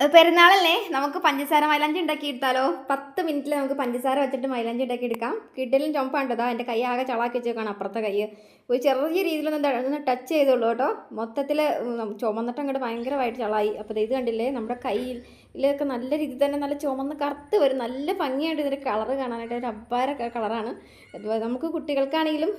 പെരുന്നാളല്ലേ? നമുക്ക് പഞ്ചസാര മൈലാഞ്ചി ഉണ്ടാക്കി എടുത്താലോ പത്ത് മിനിറ്റിൽ നമുക്ക് പഞ്ചസാര വെച്ചിട്ട് മൈലാഞ്ചി ഉണ്ടാക്കി എടുക്കാം കിട്ടലും ചുമപ്പാണ്ടതാ എന്റെ കൈ ആകെ ചളാക്കി വെച്ചേക്കാണ് അപ്പുറത്തെ കൈ. ഒരു ചെറിയ രീതിയിലൊന്ന് ഒന്ന് ടച്ച് ചെയ്തോളൂ കേട്ടോ. മൊത്തത്തിൽ ചുമന്നിട്ട് അങ്ങോട്ട് ഭയങ്കരമായിട്ട് ചളായി. അപ്പോൾ ഇത് കണ്ടില്ലേ? നമ്മുടെ കയ്യിലൊക്കെ നല്ല രീതിയിൽ തന്നെ നല്ല ചുമന്ന് കറുത്ത് വരും. നല്ല ഭംഗിയായിട്ട് ഇതിന്റെ കളർ കാണാനായിട്ട് ഒരു അബ്ബാര കളറാണ്. നമുക്ക് കുട്ടികൾക്കാണെങ്കിലും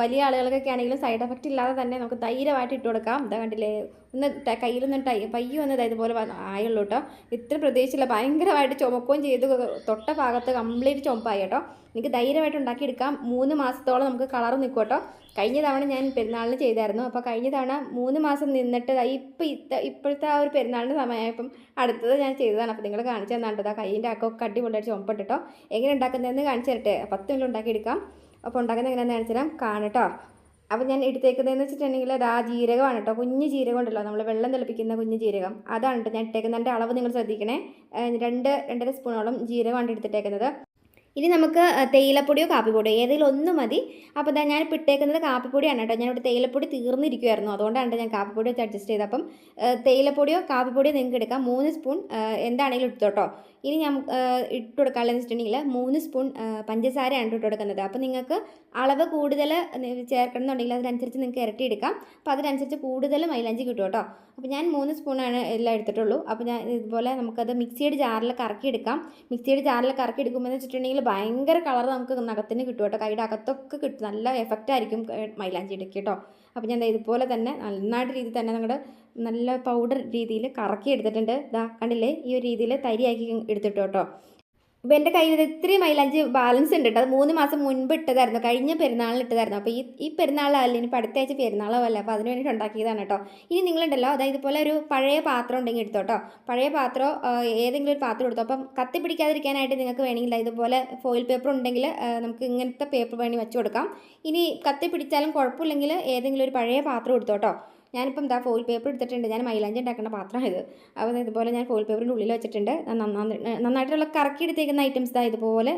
വലിയ ആളുകൾക്കൊക്കെ ആണെങ്കിലും സൈഡ് എഫക്റ്റ് ഇല്ലാതെ തന്നെ നമുക്ക് ധൈര്യമായിട്ട് ഇട്ട് കൊടുക്കാം. ഇതാ കണ്ടില്ലേ ഒന്ന് കയ്യിലൊന്ന് ടൈ പയ്യെ ഒന്ന് ദാ ഇതുപോലെ ആയുള്ളൂ കേട്ടോ. ഇത്ര പ്രതീക്ഷിച്ചില്ല ഭയങ്കരമായിട്ട് ചുമക്കുകയും ചെയ്ത്. തൊട്ട ഭാഗത്ത് കംപ്ലീറ്റ് ചുമപ്പായി കേട്ടോ. എനിക്ക് ധൈര്യമായിട്ട് ഉണ്ടാക്കിയെടുക്കാം. മൂന്ന് മാസത്തോളം നമുക്ക് കളർ നിൽക്കും കേട്ടോ. കഴിഞ്ഞ തവണ ഞാൻ പെരുന്നാളിന് ചെയ്തായിരുന്നു. അപ്പോൾ കഴിഞ്ഞ തവണ മൂന്ന് മാസം നിന്നിട്ട് ഇപ്പം ഇത്ത ഇപ്പോഴത്തെ ആ ഒരു പെരുന്നാളിന്റെ സമയമായപ്പം അടുത്തത് ഞാൻ ചെയ്തതാണ്. അപ്പോൾ നിങ്ങൾ കാണിച്ചു തന്നാണ്ട്? ആ കൈയിന്റെ അക്കൊക്കെ അടിപൊളിയായിട്ട് ചുമപ്പിട്ടിട്ടോ എങ്ങനെ ഉണ്ടാക്കുന്നതെന്ന് കാണിച്ചു തരട്ടെ. പത്ത് മിനിറ്റ് ഉണ്ടാക്കിയെടുക്കാം അപ്പോൾ ഉണ്ടാക്കുന്നത് എങ്ങനെയാണെന്ന് കാണിച്ചു തരാം. കാണട്ടോ. അപ്പോൾ ഞാൻ എടുത്തേക്കുന്നതെന്ന് വെച്ചിട്ടുണ്ടെങ്കിൽ അത് ആ ജീരകമാണ് കേട്ടോ. കുഞ്ഞ് ജീരകം ഉണ്ടല്ലോ. നമ്മൾ വെള്ളം തിളപ്പിക്കുന്ന കുഞ്ഞ് ജീരകം. അതാണ് കേട്ടോ ഞാൻ ഇട്ടേക്കുന്നതിന്റെ അളവ് നിങ്ങൾ ശ്രദ്ധിക്കണേ. രണ്ട് രണ്ടര സ്പൂണോളം ജീരകമാണ് എടുത്തിട്ടേക്കുന്നത്. ഇനി നമുക്ക് തേയിലപ്പൊടിയോ കാപ്പിപ്പൊടിയോ ഏതെങ്കിലും മതി. അപ്പോൾ ഞാൻ ഇട്ടേക്കുന്നത് കാപ്പിപ്പൊടിയാണ് കേട്ടോ. ഞാനിവിടെ തേയിലപ്പൊടി തീർന്നിരിക്കുമായിരുന്നു അതുകൊണ്ടാണ് ഞാൻ കാപ്പിപ്പൊടി വെച്ച് അഡ്ജസ്റ്റ് ചെയ്തത്. അപ്പം തേയിലപ്പൊടിയോ കാപ്പിപ്പൊടിയോ നിങ്ങൾക്ക് എടുക്കാം. മൂന്ന് സ്പൂൺ എന്താണെങ്കിലും എടുത്തോട്ടോ ഇനി ഞാൻ ഇട്ട് കൊടുക്കാനുള്ളതെന്ന് വെച്ചിട്ടുണ്ടെങ്കിൽ മൂന്ന് സ്പൂൺ പഞ്ചസാരയാണ് ഇട്ട് കൊടുക്കുന്നത്. അപ്പോൾ നിങ്ങൾക്ക് അളവ് കൂടുതൽ ചേർക്കണം എന്നുണ്ടെങ്കിൽ അതിനനുസരിച്ച് നിങ്ങൾക്ക് ഇരട്ടി എടുക്കാം അപ്പോൾ അതിനനുസരിച്ച് കൂടുതൽ മൈലാഞ്ചി കിട്ടും കേട്ടോ. അപ്പോൾ ഞാൻ മൂന്ന് സ്പൂണാണ് എല്ലാം എടുത്തിട്ടുള്ളൂ. അപ്പോൾ ഞാൻ ഇതുപോലെ നമുക്കത് മിക്സിയുടെ ജാറിൽ കറക്കി എടുക്കാം മിക്സിയുടെ ജാറിൽ കറക്കി എടുക്കുമ്പോൾ എന്ന് വെച്ചിട്ടുണ്ടെങ്കിൽ ഭയങ്കര കളർ നമുക്ക് നഖത്തിന് കിട്ടും കേട്ടോ. കൈയുടെ അകത്തൊക്കെ കിട്ടും. നല്ല എഫക്റ്റ് ആയിരിക്കും മൈലാഞ്ചിയുടെ കേട്ടോ. അപ്പോൾ ഞാൻ ഇതുപോലെ തന്നെ നന്നായിട്ട് രീതിയിൽ തന്നെ നമ്മുടെ നല്ല പൗഡർ രീതിയിൽ കറക്കി എടുത്തിട്ടുണ്ട്. ഇതാ കണ്ടില്ലേ? ഈ ഒരു രീതിയിൽ തരിയാക്കി എടുത്തിട്ടു കേട്ടോ. ഇപ്പോൾ എന്റെ കയ്യിൽ ഇത് ഇത്രയും മൈലാഞ്ചി ബാലൻസ് ഉണ്ട് കേട്ടോ അത് മൂന്ന് മാസം മുൻപ് ഇട്ടതായിരുന്നു. കഴിഞ്ഞ പെരുന്നാളിൽ ഇട്ടതായിരുന്നു. അപ്പോൾ ഈ ഈ പെരുന്നാളല്ല ഇനി അടുത്ത പെരുന്നാളോ അല്ല അപ്പോൾ അതിന് വേണ്ടിയിട്ട് ഉണ്ടാക്കിയതാണ് കേട്ടോ ഇനി നിങ്ങളുണ്ടല്ലോ അതായത് ഇതുപോലെ ഒരു പഴയ പാത്രം ഉണ്ടെങ്കിൽ എടുത്തോ കേട്ടോ പഴയ പാത്രം ഏതെങ്കിലും ഒരു പാത്രം എടുത്തോ. അപ്പം കത്തി പിടിക്കാതിരിക്കാനായിട്ട് നിങ്ങൾക്ക് വേണമെങ്കിൽ ഇതുപോലെ ഫോയിൽ പേപ്പർ ഉണ്ടെങ്കിൽ നമുക്ക് ഇങ്ങനത്തെ പേപ്പർ വേണമെങ്കിൽ വെച്ച് കൊടുക്കാം. ഇനി കത്തി പിടിച്ചാലും കുഴപ്പമില്ലെങ്കിൽ ഏതെങ്കിലും ഒരു പഴയ പാത്രം എടുത്തോ കേട്ടോ ഞാനിപ്പം എന്താ ഫോയിൽ പേപ്പർ എടുത്തിട്ടുണ്ട്. ഞാൻ മൈലാഞ്ചി പാത്രമാണ് ഇത്. അപ്പോൾ ഇതുപോലെ ഞാൻ ഫോയിൽ പേപ്പറിന്റെ ഉള്ളിൽ വെച്ചിട്ടുണ്ട്. നന്നായിട്ടുള്ള കറക്കി എടുത്തേക്കുന്ന ഐറ്റംസ് ഇതാ ഇതുപോലെ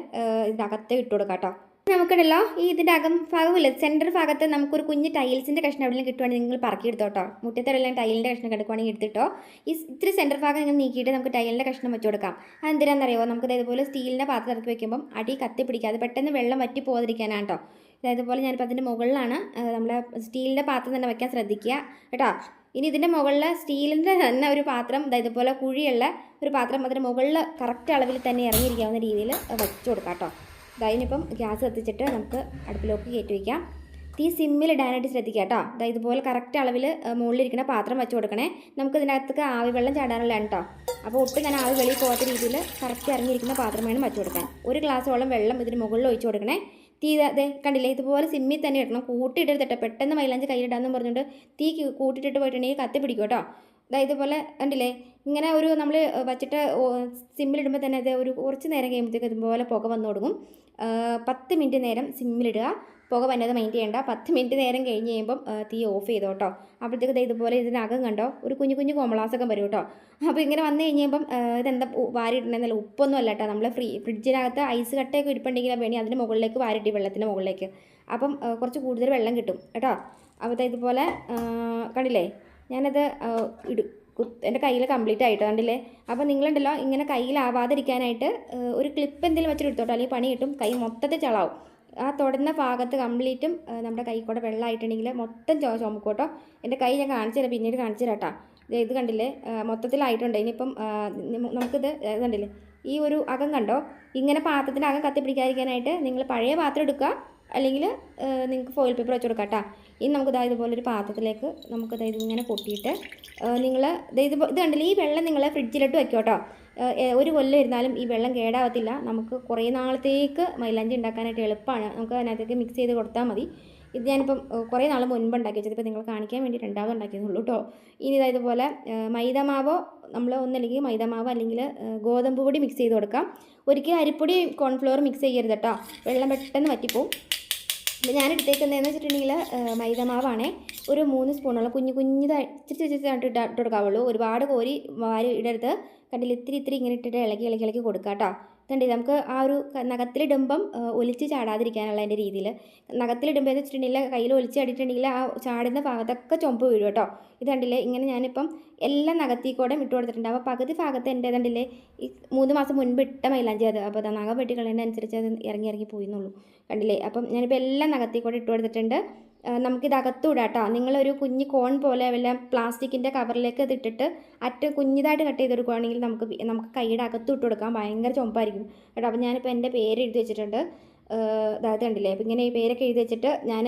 ഇതിനകത്ത് ഇട്ട് കൊടുക്കാം കേട്ടോ നമുക്കുണ്ടല്ലോ ഈ ഇതിന്റെ അകം ഭാഗമില്ല? സെന്റർ ഭാഗത്ത് നമുക്കൊരു കുഞ്ഞ് ടൈൽസിന്റെ കഷ്ണം എവിടെയെങ്കിലും കിട്ടുവാണെങ്കിൽ നിങ്ങൾ പറക്കി എടുത്തോട്ടോ മുറ്റത്തെല്ലാം ടൈലിന്റെ കഷ്ണം കിടക്കുവാണെങ്കിൽ എടുത്തിട്ടോ ഈ ഇത്തിരി സെന്റർ ഭാഗം നിങ്ങൾ നീക്കിയിട്ട് നമുക്ക് ടൈലിന്റെ കഷ്ണം വെച്ച് കൊടുക്കാം. അതെന്തിനാണെന്നറിയോ നമുക്ക് ഇതുപോലെ സ്റ്റീലിന്റെ പാത്രം ഇറക്കി വെക്കുമ്പം അടി കത്തി പിടിക്കാതെ പെട്ടെന്ന് വെള്ളം വറ്റി പോകാതിരിക്കാനാണ് കേട്ടോ ഇതേപോലെ ഞാനിപ്പോൾ അതിന്റെ മുകളിലാണ് നമ്മൾ സ്റ്റീലിന്റെ പാത്രം തന്നെ വയ്ക്കാൻ ശ്രദ്ധിക്കുക കേട്ടോ? ഇനി ഇതിന്റെ മുകളിൽ സ്റ്റീലിന്റെ തന്നെ ഒരു പാത്രം അതായത് ഇതുപോലെ കുഴിയുള്ള ഒരു പാത്രം അതിന്റെ മുകളിൽ കറക്റ്റ് അളവിൽ തന്നെ ഇറങ്ങിയിരിക്കാവുന്ന രീതിയിൽ വെച്ച് കൊടുക്കാം കേട്ടോ. ഇനിയിപ്പം ഗ്യാസ് കത്തിച്ചിട്ട് നമുക്ക് അടുപ്പിലേക്ക് കയറ്റി വയ്ക്കാം തീ സിമ്മിൽ ഇടാനായിട്ട് ശ്രദ്ധിക്കുക കേട്ടോ. അതായത് ഇതുപോലെ കറക്റ്റ് അളവിൽ മുകളിലിരിക്കുന്ന പാത്രം വെച്ച് കൊടുക്കണേ. നമുക്ക് ഇതിനകത്തേക്ക് ആവി വെള്ളം ചാടാനുള്ളതാണ് കേട്ടോ. അപ്പോൾ ഒട്ടും ഞാൻ ആവി വെളിയിൽ പോകാത്ത രീതിയിൽ കറക്റ്റ് ഇറങ്ങിയിരിക്കുന്ന പാത്രം വേണം വെച്ച് കൊടുക്കാൻ. ഒരു ഗ്ലാസ്സോളം വെള്ളം ഇതിന് മുകളിൽ ഒഴിച്ച് കൊടുക്കണേ. തീ അതെ കണ്ടില്ലേ? ഇതുപോലെ സിമ്മിൽ തന്നെ ഇടണം. കൂട്ടിയിട്ടെടുത്തിട്ട് പെട്ടെന്ന് മൈലാഞ്ചി കയ്യിലിടാമെന്ന് പറഞ്ഞുകൊണ്ട് തീ കൂട്ടിയിട്ടിട്ട് പോയിട്ടുണ്ടെങ്കിൽ കത്തി പിടിക്കും കേട്ടോ. അതാ ഇതുപോലെ കണ്ടില്ലേ ഇങ്ങനെ ഒരു നമ്മൾ വച്ചിട്ട് സിമ്മിലിടുമ്പോൾ തന്നെ അത് ഒരു കുറച്ച് നേരം കഴിയുമ്പോഴത്തേക്ക് ഇതുപോലെ പുക വന്നു തുടങ്ങും പത്ത് മിനിറ്റ് നേരം സിമ്മിലിടുക. പുക വന്നത് മൈൻഡ് ചെയ്യേണ്ട. പത്ത് മിനിറ്റ് നേരം കഴിഞ്ഞ് കഴിയുമ്പം തീ ഓഫ് ചെയ്തോ കേട്ടോ അപ്പോഴത്തേക്ക് ഇതുപോലെ ഇതിനകം കണ്ടോ ഒരു കുഞ്ഞു കുഞ്ഞു കോമളാസൊക്കെ വരും കേട്ടോ അപ്പോൾ ഇങ്ങനെ വന്നു കഴിഞ്ഞപ്പം ഇതെന്താ വാരിയിട്ടുണ്ടെന്നല്ല ഉപ്പൊന്നും അല്ല കേട്ടോ നമ്മൾ ഫ്രീ ഫ്രിഡ്ജിനകത്ത് ഐസ് കട്ടയൊക്കെ ഇരിപ്പുണ്ടെങ്കിൽ വേണി അതിന്റെ മുകളിലേക്ക് വാരിട്ടി വെള്ളത്തിന്റെ മുകളിലേക്ക്. അപ്പം കുറച്ച് കൂടുതൽ വെള്ളം കിട്ടും കേട്ടോ. അപ്പോൾ ഇതുപോലെ കണ്ടില്ലേ ഞാനത് ഇടും എന്റെ കയ്യിൽ കംപ്ലീറ്റ് ആയിട്ട് കണ്ടില്ലേ? അപ്പോൾ നിങ്ങളുണ്ടല്ലോ ഇങ്ങനെ കയ്യിലാവാതിരിക്കാനായിട്ട് ഒരു ക്ലിപ്പ് എന്തെങ്കിലും വെച്ചിട്ട് എടുത്തോട്ടോ? അല്ലെങ്കിൽ പണി കിട്ടും കൈ മൊത്തത്തിൽ ചളാവും. ആ തൊടുന്ന ഭാഗത്ത് കംപ്ലീറ്റും നമ്മുടെ കൈ കൂടെ വെള്ളമായിട്ടുണ്ടെങ്കിൽ മൊത്തം ചോ ചുമക്കും കേട്ടോ. എന്റെ കൈ ഞാൻ കാണിച്ചു തരാം പിന്നീട് കാണിച്ചു തരാം കേട്ടോ. ദേ ഇത് കണ്ടില്ലേ? മൊത്തത്തിലായിട്ടുണ്ട്. ഇനിയിപ്പം നമുക്കിത് കണ്ടില്ലേ? ഈ ഒരു അകം കണ്ടോ? ഇങ്ങനെ പാത്രത്തിന്റെ അകം കത്തിപ്പിടിക്കാതിരിക്കാനായിട്ട് നിങ്ങൾ പഴയ പാത്രം എടുക്കുക. അല്ലെങ്കിൽ നിങ്ങൾക്ക് ഫോയിൽ പേപ്പർ വെച്ച് കൊടുക്കാം കേട്ടോ ഇനി നമുക്ക് ഇതാ ഇതുപോലെ ഒരു പാത്രത്തിലേക്ക് നമുക്ക് ഇതാ ഇതിങ്ങനെ പൊട്ടിയിട്ട് നിങ്ങൾ ഇത് ഇത് കണ്ടില്ല ഈ വെള്ളം നിങ്ങൾ ഫ്രിഡ്ജിലിട്ട് വയ്ക്കും കേട്ടോ ഒരു കൊല്ലം ഇരുന്നാലും ഈ വെള്ളം കേടാവത്തില്ല. നമുക്ക് കുറേ നാളത്തേക്ക് മൈലാഞ്ചി ഉണ്ടാക്കാനായിട്ട് എളുപ്പമാണ് നമുക്ക് അതിനകത്തേക്ക് മിക്സ് ചെയ്ത് കൊടുത്താൽ മതി. ഇത് ഞാനിപ്പം കുറേ നാൾ മുൻപ് ഉണ്ടാക്കി വെച്ചത്. ഇപ്പോൾ നിങ്ങൾ കാണിക്കാൻ വേണ്ടി രണ്ടാമത് ഉണ്ടാക്കിയതുള്ളൂ കേട്ടോ ഇനി ഇതാ ഇതുപോലെ മൈദമാവോ നമ്മൾ ഒന്നല്ലെങ്കിൽ മൈദമാവോ അല്ലെങ്കിൽ ഗോതമ്പ് പൊടി മിക്സ് ചെയ്ത് കൊടുക്കാം. ഒരിക്കലും അരിപ്പൊടി കോൺഫ്ലവർ മിക്സ് ചെയ്യരുത് കേട്ടോ വെള്ളം പെട്ടെന്ന് വറ്റിപ്പോവും. അപ്പോൾ ഞാൻ എടുത്തേക്കുന്നതെന്ന് വെച്ചിട്ടുണ്ടെങ്കിൽ മൈദമാവാണേ. ഒരു മൂന്ന് സ്പൂണുള്ള കുഞ്ഞു കുഞ്ഞിതായി ഇച്ചിരി ഇച്ചിരി ഇട്ട് കൊടുക്കാവുള്ളൂ. ഒരുപാട് കോരി വാരി ഇടരുത്. കണ്ടില്ല ഇത്തിരി ഇത്തിരി ഇങ്ങനെ ഇട്ടിട്ട് ഇളക്കി ഇളക്കി ഇളക്കി കൊടുക്കുക കേട്ടോ ഇതുണ്ട്. നമുക്ക് ആ ഒരു നഖത്തിലിടുമ്പം ഒലിച്ച് ചാടാതിരിക്കാനുള്ള അതിന്റെ രീതിയിൽ നഖത്തിലിടുമ്പോൾ എന്ന് വെച്ചിട്ടുണ്ടെങ്കിൽ കയ്യിൽ ഒലിച്ച് ചാടിയിട്ടുണ്ടെങ്കിൽ ആ ചാടുന്ന ഭാഗത്തൊക്കെ ചുമപ്പ് വീഴും കേട്ടോ. ഇത് കണ്ടില്ലേ? ഇങ്ങനെ ഞാനിപ്പം എല്ലാം നഖത്തിൽ കൂടെ ഇട്ട് കൊടുത്തിട്ടുണ്ട്. അപ്പോൾ പകുതി ഭാഗത്ത് എന്റെ കണ്ടില്ലേ? ഈ മൂന്ന് മാസം മുൻപ് ഇട്ട മൈലാഞ്ചി അത്. അപ്പോൾ നഖം വെട്ടി കളയുന്നതനുസരിച്ച് അത് ഇറങ്ങി ഇറങ്ങി പോയി എന്നുള്ളൂ. കണ്ടില്ലേ? അപ്പം ഞാനിപ്പോൾ എല്ലാം നഖത്തിൽ കൂടെ ഇട്ട് കൊടുത്തിട്ടുണ്ട്. നമുക്കിത് അകത്തൂടാം കേട്ടോ നിങ്ങളൊരു കുഞ്ഞ് കോൺ പോലെ വല്ല പ്ലാസ്റ്റിക്കിന്റെ കവറിലേക്ക് ഇത് ഇട്ടിട്ട് അറ്റ് കുഞ്ഞിതായിട്ട് കട്ട് ചെയ്ത് കൊടുക്കുകയാണെങ്കിൽ നമുക്ക് നമുക്ക് കൈയുടെ അകത്ത് ഇട്ട് കൊടുക്കാം ഭയങ്കര ചുമപ്പായിരിക്കും. കേട്ടോ അപ്പോൾ ഞാനിപ്പോൾ എന്റെ പേര് എഴുതി വെച്ചിട്ടുണ്ട് അതായത് കണ്ടില്ലേ? അപ്പോൾ ഇങ്ങനെ ഈ പേരൊക്കെ എഴുതി വെച്ചിട്ട് ഞാൻ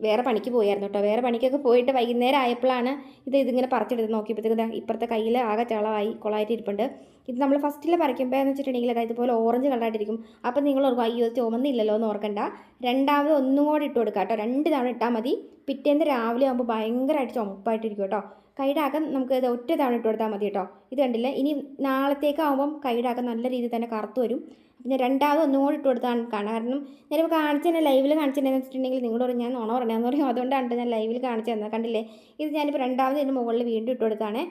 വേറെ പണിക്ക് പോയായിരുന്നു കേട്ടോ. വേറെ പണിക്കൊക്കെ പോയിട്ട് വൈകുന്നേരം ആയപ്പോഴാണ് ഇത് ഇതിങ്ങനെ പറിച്ചെടുത്ത് നോക്കിയപ്പോഴത്തേക്ക് ഇപ്പുറത്തെ കയ്യിൽ ആകെ ചളമായി കൊളായിട്ട് ഇരിപ്പുണ്ട്. ഇത് നമ്മൾ ഫസ്റ്റിൽ പറിക്കുമ്പോൾ എന്ന് വെച്ചിട്ടുണ്ടെങ്കിൽ അതായത് ഇതുപോലെ ഓറഞ്ച് കളറായിട്ടിരിക്കും അപ്പം നിങ്ങൾ ഓർക്കും അയ്യോ ചുമന്നില്ലല്ലോ എന്ന് ഓർക്കണ്ട. രണ്ടാമത് ഒന്നും കൂടെ ഇട്ട് കൊടുക്കാം കേട്ടോ രണ്ട് തവണ ഇട്ടാൽ മതി. പിറ്റേന്ന് രാവിലെ ആകുമ്പോൾ ഭയങ്കരമായിട്ട് ചുമപ്പായിട്ടിരിക്കും കേട്ടോ. കൈയുടെ അകം നമുക്ക് ഇത് ഒറ്റ തവണ ഇട്ട് കൊടുത്താൽ മതി കേട്ടോ. ഇത് കണ്ടില്ലേ? ഇനി നാളത്തേക്കാവുമ്പം കൈയുടെ അകം നല്ല രീതിയിൽ തന്നെ കറുത്ത് വരും. പിന്നെ രണ്ടാമത് ഒന്നും കൂടി ഇട്ട് കൊടുത്താണ് കാണാം. കാരണം ഞാനിപ്പോൾ കാണിച്ചു തന്നെ ലൈവിൽ കാണിച്ചു തന്നെ വെച്ചിട്ടുണ്ടെങ്കിൽ നിങ്ങളോട് ഞാൻ നുണ പറഞ്ഞതെന്ന് പറയും. അതുകൊണ്ടാണ് ഞാൻ ലൈവിൽ കാണിച്ചു തന്നത്. കണ്ടില്ലേ? ഇത് ഞാനിപ്പോൾ രണ്ടാമത് ഇതിന് മുകളിൽ വീണ്ടും ഇട്ട് കൊടുത്താണ്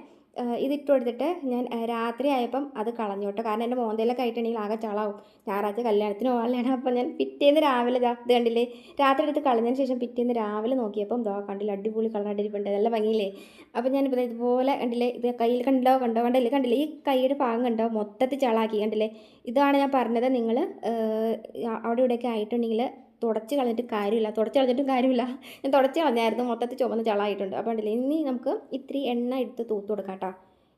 ഏഹ് ഇത് ഇട്ട് കൊടുത്തിട്ട് ഞാൻ രാത്രി ആയപ്പം അത് കളഞ്ഞു കേട്ടോ കാരണം എന്റെ മോന്തയിലൊക്കെ ആയിട്ടുണ്ടെങ്കിൽ ആകെ ചളാവും. ഞായറാഴ്ച കല്യാണത്തിന് പോകാനാണ്. അപ്പം ഞാൻ പിറ്റേന്ന് രാവിലെ ഇത് കണ്ടില്ലേ? രാത്രി എടുത്ത് കളഞ്ഞതിന് ശേഷം പിറ്റേന്ന് രാവിലെ നോക്കിയപ്പം ദോ കണ്ടില്ല? അടിപൊളി കളറടിപ്പുണ്ട് നല്ല ഭംഗിയില്ലേ? അപ്പം ഞാനിപ്പോൾ ഇതുപോലെ കണ്ടില്ലേ? ഇത് കയ്യിൽ കണ്ടോ കണ്ടോ കണ്ടില്ലേ കണ്ടില്ലേ? ഈ കൈയുടെ ഭാഗം കണ്ടോ? മൊത്തത്തിൽ ചളാക്കി. കണ്ടില്ലേ? ഇതാണ് ഞാൻ പറഞ്ഞത്. നിങ്ങൾ അവിടെ ഇവിടെയൊക്കെ ആയിട്ടുണ്ടെങ്കിൽ തുടച്ച് കളഞ്ഞിട്ട് കാര്യമില്ല. തുടച്ച് കളഞ്ഞിട്ടും കാര്യമില്ല. ഞാൻ തുടച്ച് കളഞ്ഞായിരുന്നു. മൊത്തത്തിൽ ചുമന്ന് ചളായിട്ടുണ്ട്. അപ്പോൾ ഉണ്ടല്ലോ ഇനി നമുക്ക് ഇത്തിരി എണ്ണ എടുത്ത് തൂത്ത് കൊടുക്കാം കേട്ടോ.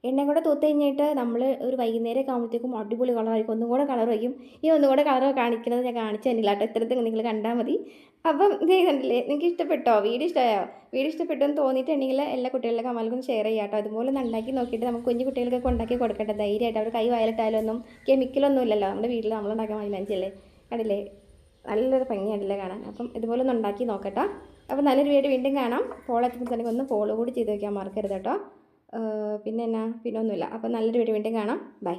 എണ്ണ കൂടെ തൂത്ത് കഴിഞ്ഞിട്ട് നമ്മൾ ഒരു വൈകുന്നേരം ആകുമ്പോഴത്തേക്കും അടിപൊളി കളറായിരിക്കും ഒന്നും കൂടെ കളർ വയ്ക്കും. ഈ ഒന്നും കൂടെ കളർ കാണിക്കുന്നത് ഞാൻ കാണിച്ചു തന്നില്ല കേട്ടോ. ഇത്തരത്തിൽ നിങ്ങൾ കണ്ടാൽ മതി. അപ്പം കണ്ടില്ലേ? നിങ്ങൾക്ക് ഇഷ്ടപ്പെട്ടോ? വീഡിയോ ഇഷ്ടമായോ? വീഡിയോ ഇഷ്ടപ്പെട്ടെന്ന് തോന്നിയിട്ടുണ്ടെങ്കിൽ എല്ലാ കുട്ടികളിലൊക്കെ കമൽക്കും ഷെയർ ചെയ്യാം കേട്ടോ. അതുപോലെ നന്നാക്കി നോക്കിയിട്ട് നമുക്ക് കുഞ്ഞു കുട്ടികൾക്കൊക്കെ ഉണ്ടാക്കി കൊടുക്കട്ടെ. ധൈര്യമായിട്ട്. അവർ കൈ വയലിട്ടാലും ഒന്നും കെമിക്കലൊന്നും ഇല്ലല്ലോ. നമ്മുടെ വീട്ടിൽ നമ്മൾ നമ്മളുണ്ടാക്കാൻ മൈലാഞ്ചിയല്ലേ കണ്ടില്ലേ? നല്ലൊരു ഭംഗിയായിട്ടില്ല കാണാൻ. അപ്പം ഇതുപോലെ ഒന്ന് ഉണ്ടാക്കി നോക്കട്ടോ. അപ്പം നല്ലൊരു വീഡിയോ വീണ്ടും കാണാം. ഫോളോ എത്തുമ്പോൾ ഒന്ന് ഫോളോ കൂടി ചെയ്ത് വയ്ക്കാൻ മറക്കരുത് കേട്ടോ. പിന്നെ എന്നാ? പിന്നെ ഒന്നുമില്ല. അപ്പം നല്ലൊരു വീഡിയോ വീണ്ടും കാണാം. ബൈ